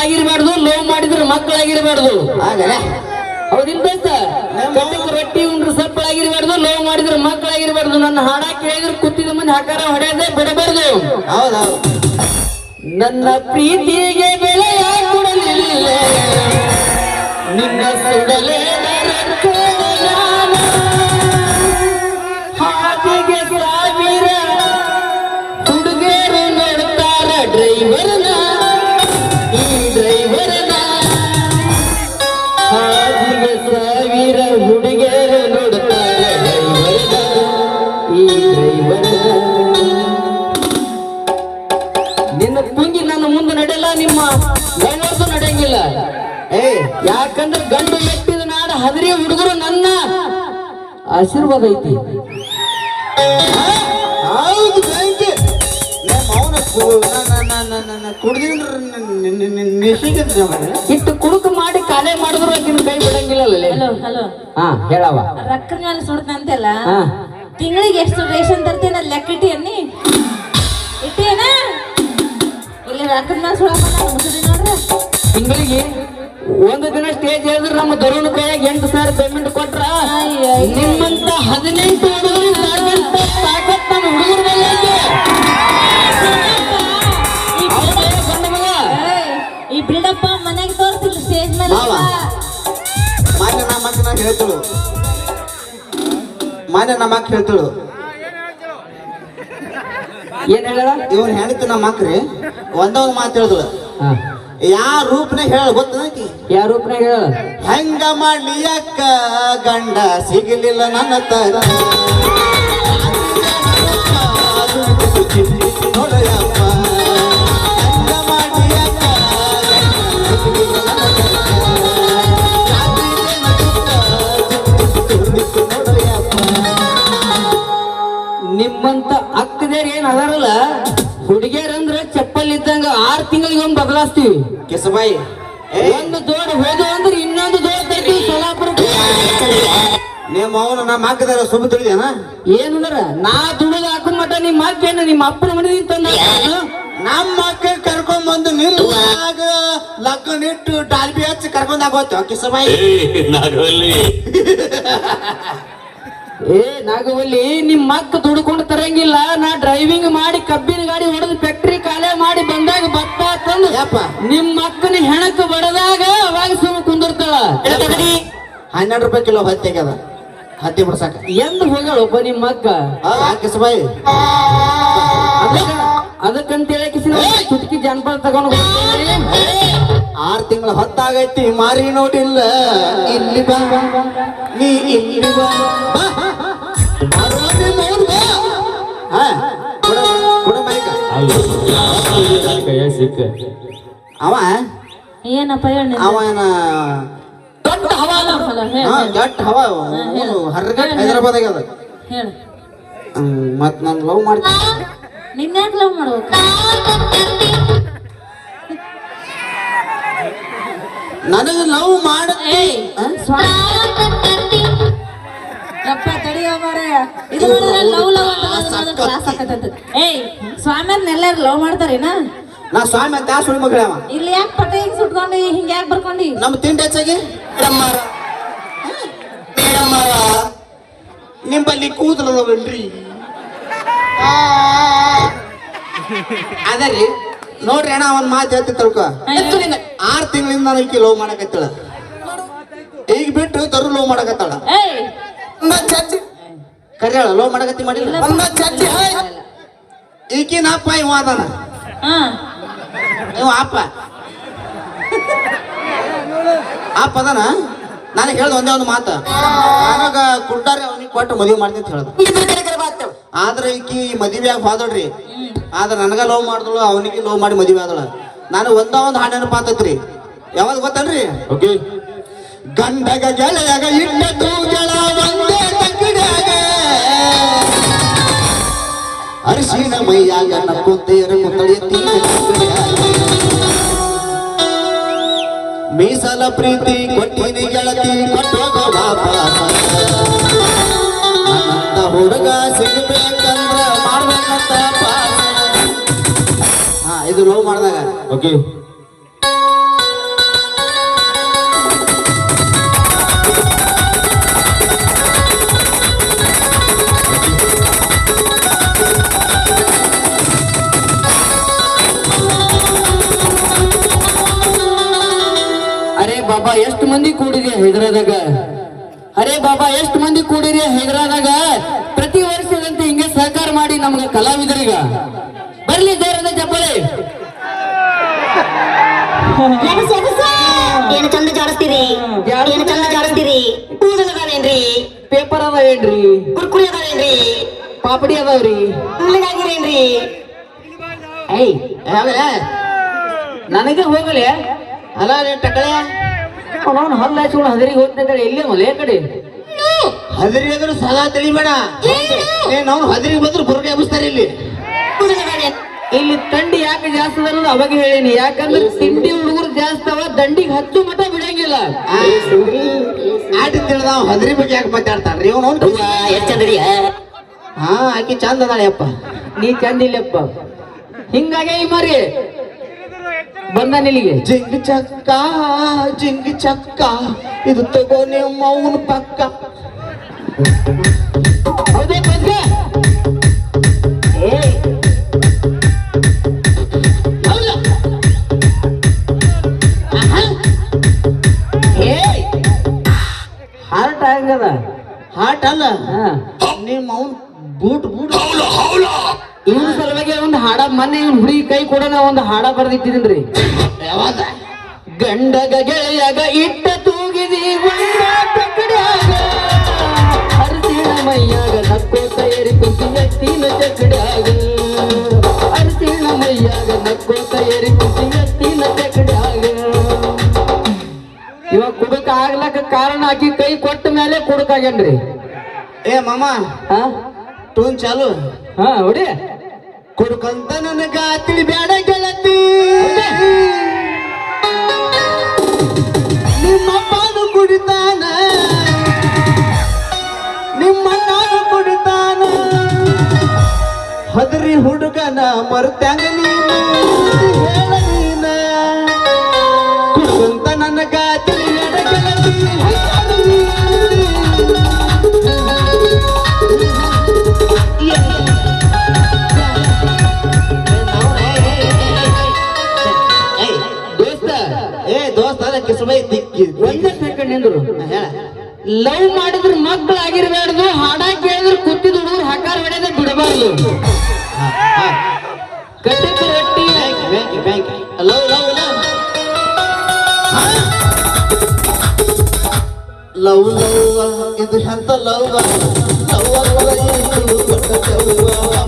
ಸಪ್ಪಳಾಗಿರ್ಬಾರ್ದು love ಮಾಡಿದ್ರೆ ಮಕ್ಕಳಾಗಿರ್ಬಾರ್ದು. ಆಗಲ್ಲ ಹೌದಿಲ್ಲ ದೋಸ್ತ? ಕಟ್ಟಿಗೆ ರೊಟ್ಟಿ ಉಂಡ್ರು ಸಪ್ಪಳಾಗಿರ್ಬಾರ್ದು ಲವ್ ಮಾಡಿದ್ರೆ ಮಕ್ಕಳಾಗಿರ್ಬಾರ್ದು. ನನ್ನ ಹಾಡ ಕೇಳಿದ್ರೆ ಕುತ್ತಿದ ಮಂದಿ ಹಾಕಾರ ಹೊಡೆಯದೆ ಬಿಡಬಾರ್ದು. ಹೌದೌದು. ನನ್ನ ಪ್ರೀತಿಗೆ ಬೆಲೆಯ ಕೊಡಲಿಲ್ಲ. ನಿನ್ನ ಸುಡಲೇ ಈ ನಿನ್ನ ಮುಂದೆ ನಡೆಯಲ್ಲ, ನಿಮ್ಮ ನಡೆಯಂಗಿಲ್ಲ. ಏ, ಯಾಕಂದ್ರೆ ಗಂಡು ಮೆಟ್ಟಿದ ನಾಡ ಹದರಿ ಹುಡುಗರು ನನ್ನ ಆಶೀರ್ವಾದ ಐತಿ. ಹೌದು. ಇಟ್ಟು ಕುಡುಕು ಮಾಡಿ ಕಾಲೇ ಮಾಡಿದ್ರು ಆಕಿನ ಕೈ ಬಿಡಂಗಿಲ್ಲ ಅಲ್ಲೇ ಹಲೋ ಹಲೋ. ಹಾ ಹೇಳವ ರೊಕ್ಕದ ಮೇಲೆ ಸುಡ್ತಂತೆಲ್ಲ ತಿಂಗಳಿಗೆ ಎಷ್ಟು ರೇಷನ್ ತರ್ತೀನಿ ಅದು ಲೆಕ್ಕ ಇಟ್ಟಿ ಅನ್ನಿ? ಇಟ್ಟಿಯೇನ? ಇಲ್ಲಿ ರೊಕ್ಕದ ಮೇಲೆ ಮುಸುಡಿ ನೋಡ್ರಿ. ತಿಂಗಳಿಗೆ ಒಂದು ದಿನ ಸ್ಟೇಜ್ ಹೇಳಿದ್ರೆ ನಮ್ಮ ದರುಣ ಕೈಯಾಗ ಎಂಟು ಸಾವಿರ ಪೇಮೆಂಟ್ ಕೊಟ್ರ. ನಿಮ್ಮಂತ ಹದಿನೆಂಟು ಹೇಳ್ತಳು ಮಾನ್ಯ ನಮ್ಮ ಅಕ್ಕ ಹೇಳ್ತಳು. ಏನ್ ಹೇಳ ಇವನ್ ಹೆಣ್ತಿ ನಮ್ಮ ಅಕ್ರಿ ಒಂದೊಂದು ಮಾತು ಹೇಳ್ದಳು. ಯಾ ರೂಪನೇ ಹೇಳ ಗೊತ್ತ ಯಾವ ರೂಪನ ಹೇಳ? ಹೆಂಗ ಮಾಡ್ಲಿ ಅಕ್ಕ ಗಂಡ ಸಿಗಲಿಲ್ಲ ನನ್ನ ತರ? ಒಂದ್ ಕೆಸಬಾಯಿ ಒಂದು ಜೋಡಿ ಹೋದ ಅಂದ್ರೆ ಇನ್ನೊಂದು ಜೋಡಿ ತರ್ತೀವಿ ಸೋಲಾಪುರಕ್ಕೆ ನಿಮ್ಮ ಅವನು ನಮ್ಮ ಹಾಕಿದಾರ ಸುಮ್ಮ ತಿಳಿದೇನ ಏನಂದ್ರ ನಾ ದುಡಿದ ಹಾಕೊಂಡ್ ಮಟ್ಟ ನಿಮ್ಮ ಅಕ್ಕೇನ ನಿಮ್ಮ ಅಪ್ಪನ ಮನೆ ತಂದ ನಮ್ಮ ಅಕ್ಕ ಕರ್ಕೊಂಡ್ ಬಂದು ನಿಲ್ಲಾಗ ಲಗ್ನ ಇಟ್ಟು ಡಾಲ್ಬಿ ಹಚ್ಚಿ ಕರ್ಕೊಂಡ್ ಆಗೋತು ಕಿಸಬಾಯಿ. ಏ ನಾಗವಲ್ಲಿ ನಿಮ್ ಅಕ್ಕ ದುಡ್ಕೊಂಡು ತರಂಗಿಲ್ಲ. ನಾ ಡ್ರೈವಿಂಗ್ ಮಾಡಿ ಕಬ್ಬಿನ ಗಾಡಿ ಹೊಡೆದು ಫ್ಯಾಕ್ಟ್ರಿ ಕಾಲೇ ಮಾಡಿ ಬಂದಾಗ ಬಪ್ಪ ತಂದು ನಿಮ್ ನಿಮ್ಮ ಅಕ್ಕನ ಹೆಣಕ್ ಬಡದಾಗ ಅವಾಗ ಸುಮ್ ಕುಂದಿರ್ತಾಳ. ಹನ್ನೆರಡು ರೂಪಾಯಿ ಕಿಲೋ ಹತ್ತಿ ಆಗ್ಯದ. ಹತ್ತಿ ಬಿಡ್ಸಾಕ. ಎಂದು ಹೋಗಳು ಒಬ್ಬ ನಿಮ್ ಅಕ್ಕ ಆ ಕಿಸಬಾಯಿ ಅದಕ್ಕ ಅದಕ್ಕಂತ ಹೇಳಕಿಸಿ ಚುಟ್ಕಿ ಜನಪದ ತಗೊಂಡು. ಆರ್ ತಿಂಗಳ ಹೊತ್ತಾಗೈತಿ ಮಾರಿ ನೋಡಿಲ್ಲ. ಇಲ್ಲಿ ಬಾ. ನೀ ಇಲ್ಲಿ ಬಾ. ಅವ? ಏನಪ್ಪ ಹೇಳಿ ಅವ ಏನ ದೊಡ್ಡ ಹವಾ ಹಾ, ಜಟ್ ಹವ ಹರ್ಗಟ್ ಹೈದರಾಬಾದ್ ಆಗ್ಯದ ಹೇಳ. ಮತ್ ನಾನು ಲವ್ ಮಾಡ್ತೀನಿ. ನಿನ್ನ ಲವ್ ಮಾಡ್ಬೇಕು? ನನಗೆ ಲವ್ ಮಾಡ ಯಪ್ಪ ತಡಿಯೋ ಮಾರಾಯ ಇದು ಲವ್ ಲವ್ ಅಂತ ಕ್ಲಾಸ್ ಆಕತ್ತಂತ ಏಯ್ ಸ್ವಾಮಿ ಎಲ್ಲಾರು ಲವ್ ಮಾಡ್ತಾರೇನಾ ನಾ ಸ್ವಾಮಿ ಅಂತ ಸುಳಿ ಮಗಳವ? ಇಲ್ಲಿ ಯಾಕೆ ಪಟ ಹಿಂಗ್ ಸುಟ್ಕೊಂಡು ಹಿಂಗ್ ಯಾಕೆ ಬರ್ಕೊಂಡಿ? ನಮ್ಮ ತಿಂಡಿ ಹೆಚ್ಚಾಗಿ? ಮೇಡಮ್ಮಾರ. ಮೇಡಮ್ಮಾರ. ನಿಂಬಲ್ಲಿ ಕೂದಲದವಲ್ರಿ ಅದರಿ ನೋಡ್ರಿ ಅಣ್ಣ ಒಂದ್ ಮಾತು ಹೇಳ್ತಿ ತಿಳ್ಕೊ. ಆರ್ ತಿಂಗಳಿಂದ ನಾನು ಈಕಿ ಲವ್ ಮಾಡಕತ್ತಳ ಈಗ ಬಿಟ್ಟು ದರು ಲವ್ ಮಾಡಕತ್ತಾಳ. ಕರ್ಯಾಳ ಲೋ ಮಾಡಕತ್ತಿ ಮಾಡಿಲ್ಲ. ಈಕಿನ ಅಪ್ಪ ಇವ ಅದಾನ. ಹಾ. ಇವ ಅಪ್ಪ. ಅಪ್ಪ ಅದಾನ? ನಾನು ಹೇಳ್ದ ಒಂದೇ ಒಂದು ಮಾತು. ಆವಾಗ ಕುಡ್ಡಾರೆ ಅವನಿಗೆ ಕೊಟ್ಟು ಮದುವೆ ಮಾಡ್ತೀನಿ ಅಂತ ಹೇಳ್ದ. ಆದ್ರೆ ಈಕಿ ಮದುವೆ ಆಗಿ ಹೋದಳ್ರಿ ಆದ್ರೆ ನನಗ ಲವ್ ಮಾಡಿದಳು ಅವನಿಗೆ ಲವ್ ಮಾಡಿ ಮದುವೆ ಆದಳ. ನಾನು ಒಂದ ಒಂದು ಹಾಡು ನೆನಪು ಆತೈತ್ರಿ ಯಾವಾಗ ಗೊತ್ತನ್ರಿ? ಓಕೆ. ಗಂಡಗ ಗೆಳೆಯಗ ಇಟ್ಟ ಅರಿಶಿನ ಮೈಯಾಗ ನಕ್ಕೊಂತೇರ ಮುತ್ತಳಿಯತ್ತಿ ಮೀಸಲ ಪ್ರೀತಿ ಕೊಟ್ಟಿನಿ ಗೆಳತಿ, ಕೊಟ್ಟೋಗ ವಾಪಸ. ನನ್ನಂತ ಹುಡುಗ ಸಿಗಬೇಕಂದ್ರ ಮಾಡ್ಬೇಕಂತ ಹಾ, ಇದು ಲವ್ ಮಾಡಿದಾಗ. ಓಕೆ ಮಂದಿ ಕೂಡಿರಿ ಹೈದರಾದಾಗ ಅರೆ ಬಾಬಾ ಎಷ್ಟು ಮಂದಿ ಕೂಡಿರಿ ಹೈದರಾದಾಗ ಪ್ರತಿ ವರ್ಷದಂತೆ ಹಿಂಗೆ ಸಹಕಾರ ಮಾಡಿ ನಮ್ಗೆ ಕಲಾವಿದರಿಗ. ಬರ್ಲಿ ಜೋರದ ಚಪ್ಪಲಿ. ಏನು ಚಂದ ಜಾಡಿಸ್ತೀರಿ? ಏನು ಚಂದ ಜಾಡಿಸ್ತೀರಿ? ಕೂದಲ್ ಅದಾವೇನ್ರಿ? ಪೇಪರ್ ಅದ ಏನ್ರಿ ಕುರ್ಕುರಿ ಅದಾವೇನ್ರಿ? ಪಾಪಡಿ ಅದಾವ್ರಿ. ಉಳ್ಳಗಾಗಿರೇನ್ರಿ ಏಯ್ ನನಗೆ ಹೋಗಲೆ. ಅಲ್ಲ ಟಕಳೆ. ಅವನವನ್ ಹಲ್ಲ ಹಚ್ಕೊಂಡು ಹದರಿಗೆ ಹೋಗ್ತಿದ್ದಾಳೆ ಎಲ್ಲಿ ಮಲೆ ಕಡೆ. ಹದರಿ ಅಂದ್ರೆ ಸದಾ ತಿಳಿಬೇಡ ನಾವು ಅವ್ನು ಹದರಿಗೆ ಬಂದ್ರೆ ಬುರ್ಗೆ ಎಬ್ಬಿಸ್ತಾರೆ ಇಲ್ಲಿ. ಇಲ್ಲಿ ತಂಡಿ ಯಾಕೆ ಜಾಸ್ತಿ ಅನ್ನೋದು ಅವಾಗ ಹೇಳೀನಿ. ಯಾಕಂದ್ರೆ ತಿಂಡಿ ಹುಡುಗರು ಜಾಸ್ತಿ ಅವ ದಂಡಿಗೆ ಹತ್ತು ಮಠ ಬಿಡಂಗಿಲ್ಲ. ಆಟ ತಿಳಿದ ಹದರಿ ಬಗ್ಗೆ ಯಾಕೆ ಮಾತಾಡ್ತಾನ್ರಿ ಇವನು ಅವ್ವ, ಎಷ್ಟ್ ಚಂದಡಿಯ ಹಾ ಆಕಿ ಚಂದ ಅದಾಳೆಯಪ್ಪ ನೀ ಚಂದಿಲ್ಲಪ್ಪ ಹಿಂಗಾಗೆ ಈ ಮಾರಿ ಬಂದ ನಿಲ್ಲಿಗೆ. ಜಿಂಗ್ ಚಕ್ಕ ಜಿಂಗ್ ಚಕ್ಕ ಇದು ತಗೋ ನೀವು ಮೌನ್ ಪಕ್ಕ. ಮೊನ್ನೆ ಇವ್ನ ಹುಡುಗಿ ಕೈ ಕೂಡ ನಾವು ಒಂದು ಹಾಡ ಬರೆದಿಟ್ಟಿದ್ರಿ ಯಾವಾಗ? ಗಂಡಗ ಗೆಳೆಯಾಗ ಇಟ್ಟ ತೂಗಿದಿ ಅರಸಿನ ಮೈಯಾಗ ಎತ್ತಿನ ಚಕಡ್ಯಾಗ ಅರಸಿನ ಮೈಯಾಗ ಎತ್ತಿನ ಚಕಡ್ಯಾಗ ಇವಾಗ ಕುಡಕ ಆಗ್ಲಕ್ಕ ಕಾರಣ ಆಕಿ ಕೈ ಕೊಟ್ಟ ಮೇಲೆ ಕುಡಕಾಗ್ಯಾನ್ರಿ. ಏ ಮಾಮ ಹಾ? ಟೂನ್ ಚಾಲು. ಹಾ ಹೊಡಿ. ಕುಡ್ಕಂತ ನನಗ ತಿಳಿ ಬ್ಯಾಡ ಗೆಳತಿ. ದೋಸ್ತ ಅದಕ್ಕೆ ಸುಮ್ಮನೆ ದಿಕ್ಕಿ ಒಂದೇ ಸೆಕೆಂಡ್ ನಿಂದ್ರು ಹೇಳ ಲವ್ ಮಾಡಿದ್ರ ಮಕ್ಕಳಾಗಿರ್ಬಾರ್ದು ಹಾಡ ಕೇಳಿದ್ರ ಕುತ್ತಿದ ಹುಡುಗರು ಹಕಾರ ಹೊಡೆದ ಬಿಡಬಾರ್ದು ಕಟ್ಟಿದ ರೊಟ್ಟಿ bank bank love love love love love love ಇದು ಎಂತ ಲವ್ ಲವ್ ಲವ್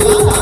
ದೆವ್ವ.